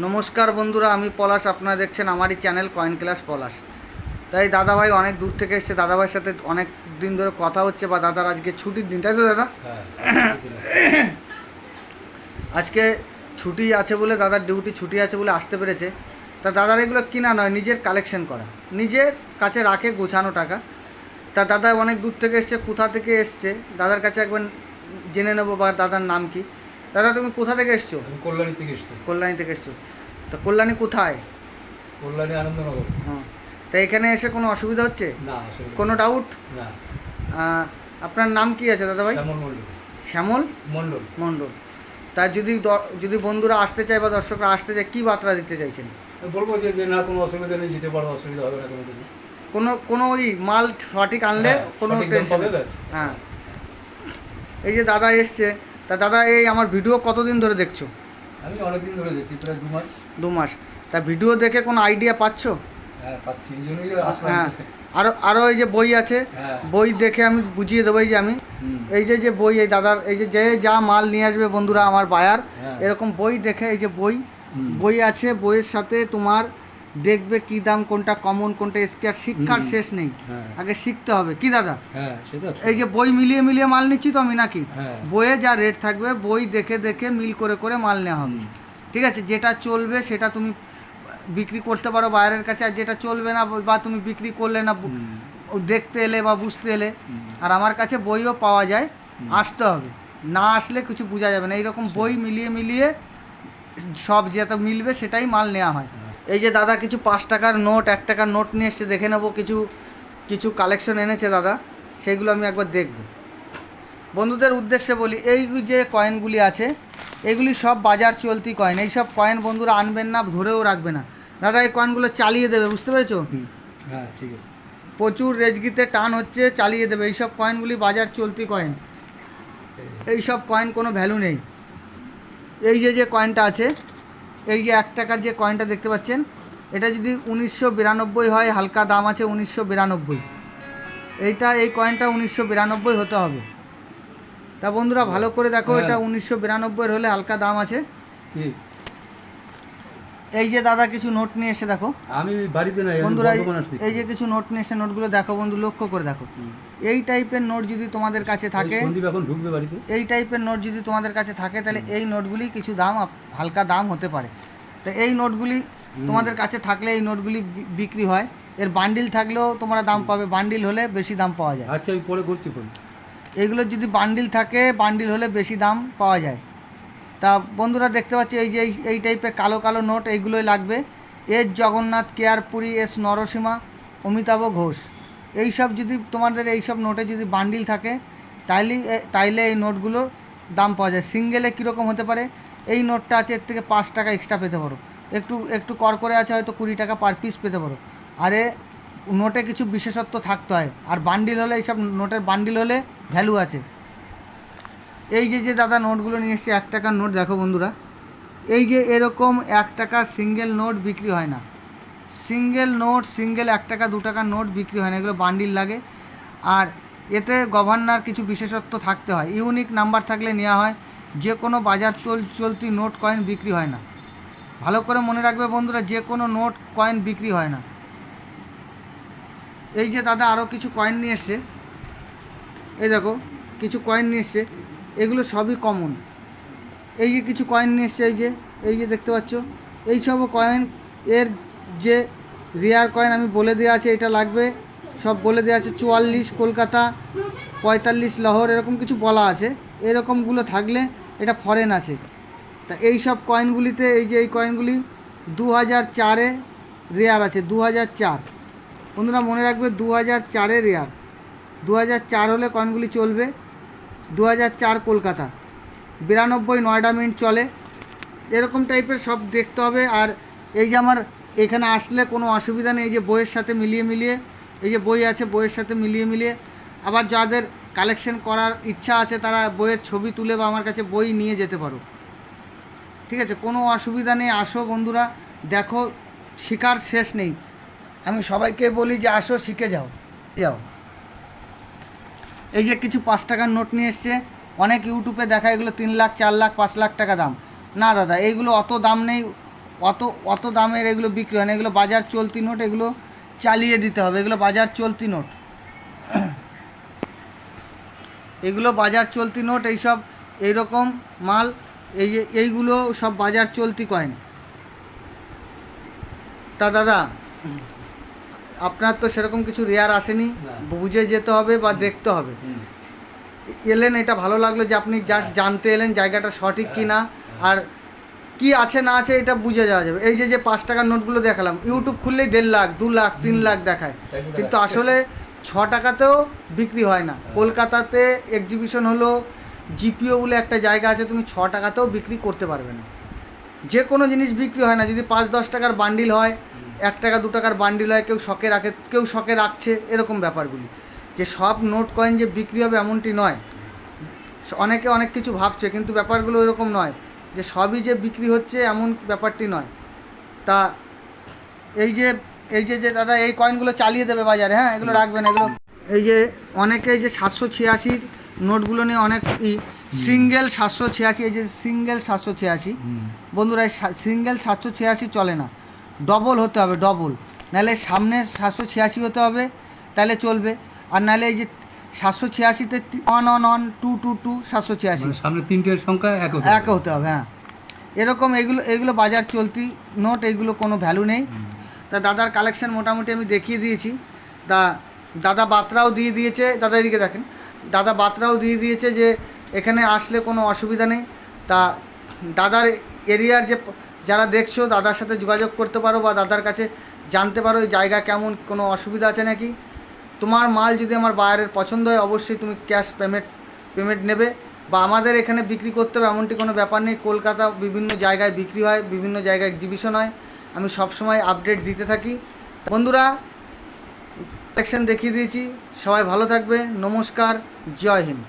নমস্কার বন্ধুরা আমি পলাশ। আপনারা দেখছেন আমারই চ্যানেল কয়েন ক্লাস পলাশ। তাই দাদাভাই অনেক দূর থেকে এসছে। দাদাভাইয়ের সাথে অনেক দিন ধরে কথা হচ্ছে বা দাদার আজকে ছুটির দিন তাই তো দাদা? হ্যাঁ আজকে ছুটি আছে বলে দাদার ডিউটি ছুটি আছে বলে আসতে পেরেছে। তা দাদার এগুলো কিনা নয় নিজের কালেকশন করা। নিজের কাছে রাখে গোছানো টাকা। তা দাদা অনেক দূর থেকে এসছে কোথা থেকে এসছে? দাদার কাছে একবার জেনে নেব বা দাদার নাম কি? দাদা তুমি কোথা থেকে এসছো? আমি কল্যাণী থেকে এসছি। কল্যাণী থেকে এসছো। তো কল্যাণী কোথায়? কল্যাণী আনন্দনগর। হ্যাঁ তা এখানে এসে কোনো অসুবিধা হচ্ছে? না কোনো ডাউট না। আপনার নাম কি আছে দাদাভাই? শ্যামল মণ্ডল। শ্যামল মণ্ডল। মণ্ডল। তা যদি যদি বন্ধুরা আসতে চায় বা দর্শকরা আসতে চায় কী বার্তা দিতে চাইছেন? বলব যে যে না কোনো অসুবিধা নেই যেতে পারো অসুবিধা হবে না কোনো কিছু। কোনো কোনো ওই মাল সঠিক আনলে হ্যাঁ, কোনো টেনশন হ্যাঁ। এই যে দাদা এসছে তা দাদা এই আমার ভিডিও কতদিন ধরে দেখছ? আমি অনেকদিন ধরে দেখছি প্রায় দু মাস। দু মাস। তা ভিডিও দেখে কোনো আইডিয়া পাচ্ছ? হ্যাঁ জন্যই হ্যাঁ আরও আরও এই যে বই আছে হ্যাঁ। বই দেখে আমি বুঝিয়ে দেবো এই যে আমি। এই যে যে বই এই দাদার এই যে যে যা মাল নিয়ে আসবে বন্ধুরা আমার বায়ার হ্যাঁ। এরকম বই দেখে এই যে বই বই আছে বইয়ের সাথে তোমার দেখবে কি দাম কোনটা কমন কোনটা স্কেয়ার শিক্ষার শেষ নেই। হ্যাঁ। আগে শিখতে হবে। কি দাদা? হ্যাঁ এই যে বই মিলিয়ে মিলিয়ে মাল নিচ্ছি তো আমি নাকি? হ্যাঁ। বইয়ে যা রেট থাকবে বই দেখে দেখে মিল করে করে মাল নেওয়া হবে। ঠিক আছে? যেটা চলবে সেটা তুমি বিক্রি করতে পারো বাইরের কাছে আর যেটা চলবে না বা তুমি বিক্রি করলে না ও দেখতে এলে বা বুঝতে এলে আর আমার কাছে বইও পাওয়া যায় আসতে হবে। না আসলে কিছু বোঝা যাবে না। এইরকম বই মিলিয়ে মিলিয়ে সব যেটা মিলবে সেটাই মাল নেওয়া হয়। এই যে দাদা কিছু পাঁচ টাকার নোট এক টাকার নোট নিয়ে এসছে দেখে নেব কিছু কিছু কালেকশন এনেছে দাদা সেগুলো আমি একবার দেখব। বন্ধুদের উদ্দেশ্যে বলি এই যে কয়েনগুলি আছে এগুলি সব বাজার চলতি কয়েন এই সব কয়েন বন্ধুরা আনবেন না ধরেও রাখবে না। দাদা এই কয়েনগুলো চালিয়ে দেবে বুঝতে পেরেছ। হ্যাঁ ঠিক আছে। প্রচুর রেজগিতে টান হচ্ছে চালিয়ে দেবে এইসব কয়েনগুলি বাজার চলতি কয়েন এই সব কয়েন কোনো ভ্যালু নেই। এই যে যে কয়েনটা আছে এই যে এক টাকার যে কয়েনটা দেখতে পাচ্ছেন এটা যদি উনিশশো বিরানব্বই হয় হালকা দাম আছে উনিশশো বিরানব্বই। এইটা এই কয়েনটা উনিশশো বিরানব্বই হতে হবে। তা বন্ধুরা ভালো করে দেখো হ্যাঁ। এটা উনিশশো বিরানব্বইয়ের হলে হালকা দাম আছে। এই যে দাদা কিছু নোট নিয়ে এসে দেখো। আমি বাড়িতে নাই বন্ধুরা এই- যে কিছু নোট নিয়ে এসে নোটগুলো দেখো বন্ধু লক্ষ্য করে দেখো। এই টাইপের নোট যদি তোমাদের কাছে থাকে এখন ঢুকবে বাড়িতে। এই টাইপের নোট যদি তোমাদের কাছে থাকে তাহলে এই নোটগুলি কিছু দাম হালকা দাম হতে পারে। তো এই নোটগুলি তোমাদের কাছে থাকলে এই নোটগুলি বিক্রি হয়। এর বান্ডিল থাকলেও তোমরা দাম পাবে বান্ডিল হলে বেশি দাম পাওয়া যায়। আচ্ছা আমি পরে করছি এইগুলোর যদি বান্ডিল থাকে বান্ডিল হলে বেশি দাম পাওয়া যায়। তা বন্ধুরা দেখতে পাচ্ছি, এই যে, এই- এই টাইপের কালো কালো নোট এইগুলোই লাগবে। এস জগন্নাথ কেয়ারপুরি এস নরসীমা, অমিতাভ ঘোষ। এইসব যদি তোমাদের, এইসব নোটে যদি বান্ডিল থাকে, তাইলে তাইলে এই নোটগুলোর দাম পাওয়া যায়। সিঙ্গেলে কীরকম হতে পারে? এই নোটটা আছে, এর থেকে পাঁচ টাকা এক্সট্রা পেতে পারো। একটু একটু কর করে আছে, হয়তো কুড়ি টাকা পার পিস পেতে পারো। আরে নোটে কিছু বিশেষত্ব থাকতে হয়। আর বান্ডিল হলে, এইসব নোটের বান্ডিল হলে ভ্যালু আছে। এই যে যে দাদা নোটগুলো নিয়ে এসছে, এক টাকার নোট, দেখো বন্ধুরা। এই যে এরকম এক টাকা সিঙ্গেল নোট বিক্রি হয় না। সিঙ্গেল নোট সিঙ্গেল এক টাকা, দু টাকার নোট বিক্রি হয় না, এগুলো বান্ডিল লাগে। আর এতে গভর্নর কিছু বিশেষত্ব থাকতে হয়। ইউনিক নাম্বার থাকলে নেওয়া হয়। যে কোনো বাজার চল, চলতি নোট কয়েন বিক্রি হয় না। ভালো করে মনে রাখবে বন্ধুরা যে কোনো নোট কয়েন বিক্রি হয় না। এই যে দাদা আরও কিছু কয়েন নিয়ে এসছে। এই দেখো, কিছু কয়েন নিয়ে এসছে। এগুলো সবই কমন এই যে কিছু কয়েন নিয়ে এসছে, এই যে এই যে দেখতে পাচ্ছ, এই সব কয়েন এর যে রেয়ার কয়েন আমি বলে দেওয়া আছে, এটা লাগবে, সব বলে দেওয়া আছে, চুয়াল্লিশ কলকাতা, পঁয়তাল্লিশ লহর, এরকম কিছু বলা আছে। এরকমগুলো থাকলে এটা ফরেন আছে। তা এই সব কয়েনগুলিতে এই যে এই কয়েনগুলি দু হাজার চারে রেয়ার আছে দু হাজার চার। বন্ধুরা মনে রাখবে দু হাজার চারে রেয়ার দু হাজার চার হলে কয়েনগুলি চলবে। দু হাজার চার কলকাতা। বিরানব্বই নয়ডা মিনিট চলে। এরকম টাইপের সব দেখতে হবে। আর এই যে আমার এখানে আসলে কোনো অসুবিধা নেই, এই যে বইয়ের সাথে মিলিয়ে মিলিয়ে, এই যে বই আছে বইয়ের সাথে মিলিয়ে মিলিয়ে। আবার যাদের কালেকশন করার ইচ্ছা আছে, তারা বইয়ের ছবি তুলে বা আমার কাছে বই নিয়ে যেতে পারো। ঠিক আছে? কোনো অসুবিধা নেই। আসো বন্ধুরা, দেখো, শেখার শেষ নেই। আমি সবাইকে বলি যে আসো, শিখে যাও। যাও। এই যে কিছু পাঁচ টাকার নোট নিয়ে এসছে, অনেক ইউটিউবে দেখা এগুলো তিন লাখ, চার লাখ, পাঁচ লাখ টাকা দাম। না দাদা, এইগুলো অত দাম নেই, অত অত দামের এগুলো বিক্রি হয় না, এগুলো বাজার চলতি নোট, এগুলো চালিয়ে দিতে হবে, এগুলো বাজার চলতি নোট। এগুলো বাজার চলতি নোট, এইসব এইরকম মাল, এই যে এইগুলো সব বাজার চলতি কয়েন তা দাদা আপনার তো সেরকম কিছু রেয়ার আসেনি বুঝে যেতে হবে বা দেখতে হবে। এলেন এটা ভালো লাগল যে আপনি জাস্ট জানতে এলেন জায়গাটা সঠিক কি না আর কি আছে না আছে এটা বুঝে যাওয়া যাবে। এই যে যে পাঁচ টাকার নোটগুলো দেখালাম ইউটিউব খুললেই দেড় লাখ দু লাখ তিন লাখ দেখায়। কিন্তু আসলে ছ টাকাতেও বিক্রি হয় না। কলকাতাতে এক্সিবিশন হলো জিপিও বলে একটা জায়গা আছে তুমি ছ টাকাতেও বিক্রি করতে পারবে না। যে কোনো জিনিস বিক্রি হয় না। যদি পাঁচ, দশ টাকার বান্ডিল হয়, এক টাকা, দু টাকার বান্ডিল হয়, কেউ শখে রাখে, কেউ শখে রাখছে, এরকম ব্যাপারগুলি। যে সব নোট কয়েন যে বিক্রি হবে এমনটি নয়। অনেকে অনেক কিছু ভাবছে, কিন্তু ব্যাপারগুলো এরকম নয়। যে সবই যে বিক্রি হচ্ছে এমন ব্যাপারটি নয়। তা এই যে এই যে যে দাদা, এই কয়েনগুলো চালিয়ে দেবে বাজারে হ্যাঁ? এগুলো রাখবেন এগুলো এই যে, অনেকে যে সাতশো ছিয়াশির নোটগুলো নিয়ে অনেক সিঙ্গেল সাতশো ছিয়াশি এই যে সিঙ্গেল সাতশো ছিয়াশি। বন্ধুরা সিঙ্গেল সাতশো ছিয়াশি চলে না। ডবল হতে হবে ডবল। নাহলে সামনে সাতশো ছিয়াশি হতে হবে তাহলে চলবে। আর নাহলে এই যে সাতশো ছিয়াশিতে one on on two two two সাতশো ছিয়াশি। মানে সামনে তিনটের সংখ্যা এক হতে এক হতে হবে হ্যাঁ। এরকম এগুলো এগুলো বাজার চলতি নোট এগুলো কোনো ভ্যালু নেই। তা দাদার কালেকশন মোটামুটি আমি দেখিয়ে দিয়েছি। তা দাদা বাতরাও দিয়ে দিয়েছে দাদা এদিকে দেখেন। দাদা বাতরাও দিয়ে দিয়েছে যে এখানে আসলে কোনো অসুবিধা নেই। তা দাদার এরিয়ার যে যারা দেখছ, দাদার সাথে যোগাযোগ করতে পারো বা দাদার কাছে জানতে পারো এই জায়গা কেমন, কোনো অসুবিধা আছে নাকি? তোমার মাল যদি আমার বায়ারের পছন্দ হয়, অবশ্যই তুমি ক্যাশ পেমেন্ট পেমেন্ট নেবে বা আমাদের এখানে বিক্রি করতে হবে এমনটি কোনো ব্যাপার নেই। কলকাতা বিভিন্ন জায়গায় বিক্রি হয়, বিভিন্ন জায়গায় এক্সিবিশন হয়। আমি সবসময় আপডেট দিতে থাকি। বন্ধুরা কালেকশন দেখিয়ে দিয়েছি। সবাই ভালো থাকবে। নমস্কার। জয় হিন্দ।